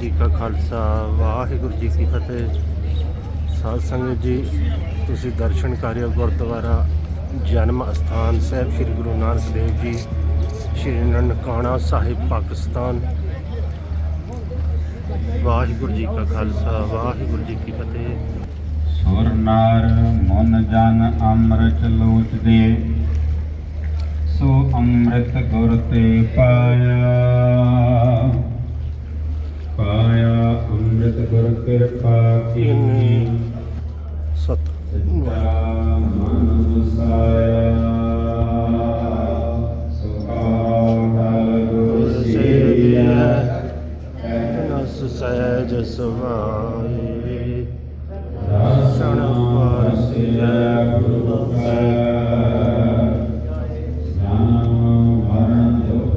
ਜੀ ਕਾ ਖਾਲਸਾ, ਵਾਹਿਗੁਰੂ ਜੀ ਕੀ ਫਤਿਹ। ਸਾਧ ਸੰਗਤ ਜੀ, ਤੁਸੀਂ ਦਰਸ਼ਨ ਕਰਿਓ ਗੁਰਦੁਆਰਾ ਜਨਮ ਅਸਥਾਨ ਸਾਹਿਬ, ਸ੍ਰੀ ਗੁਰੂ ਨਾਨਕ ਦੇਵ ਜੀ, ਸ੍ਰੀ ਨਨਕਾਣਾ ਸਾਹਿਬ, ਪਾਕਿਸਤਾਨ। ਵਾਹਿਗੁਰੂ ਜੀ ਕਾ ਖਾਲਸਾ, ਵਾਹਿਗੁਰੂ ਜੀ ਕੀ ਫਤਿਹ। ਸੁਰ ਨਾਰ, ਮਨ ਜਨ ਅੰਮ੍ਰਿਤ ਲੋਚਦੇ, ਸੋ ਅੰਮ੍ਰਿਤ ਗੁਰ ਤੇ ਪਾਇਆ। ਪਾਇਆ ਅੰਮ੍ਰਿਤ ਗੁਰ ਕਿਰਪਾ ਕੀਨੀ ਸਤ ਮਨ ਵਸਾਇਆ ਸੁਖਾਲ ਗੁਰ ਸੇਵਿਆ ਨਸ ਸਹਿਜ ਦਰਸ਼ਨ ਪਾਸਿਆ ਗੁਰੂ ਕਾ ਨਾਮ ਦੁਖ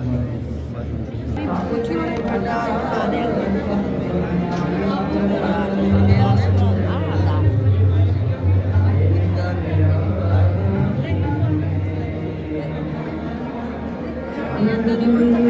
ਫਤਿਹ ਮੱਥਾ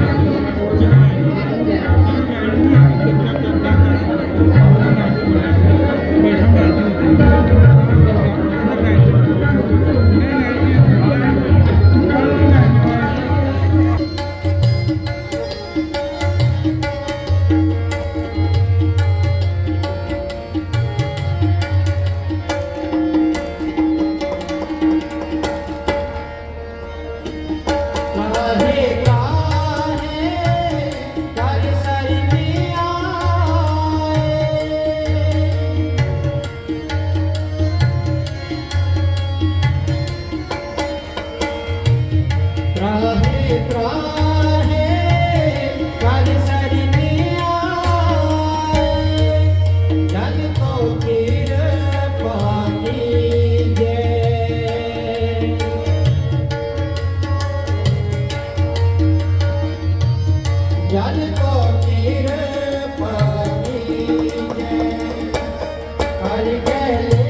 Yeah.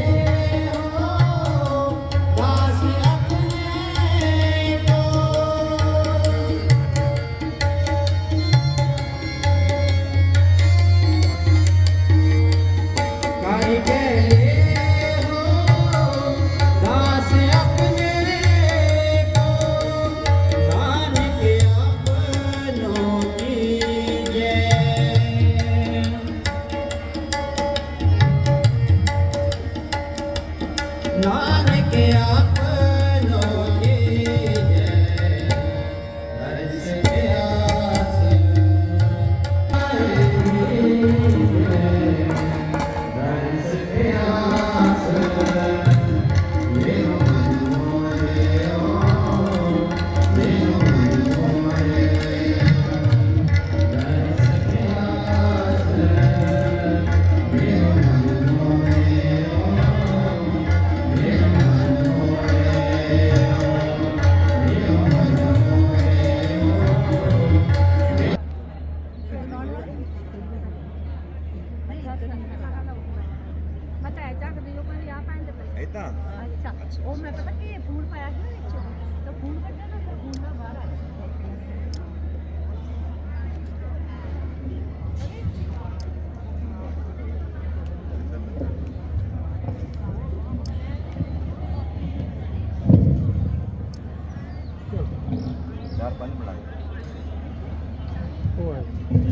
ਮੈਂ ਪਤਾ ਕੀ ਫੂਲ ਪਾਇਆ ਸੀ ਨਾ ਵਿੱਚ ਤਾਂ ਫੂਲ ਕੱਢਿਆ ਨਾ ਫਿਰ ਫੂਲ ਨਾ ਬਾਹਰ ਆ ਉਹ ਹੈ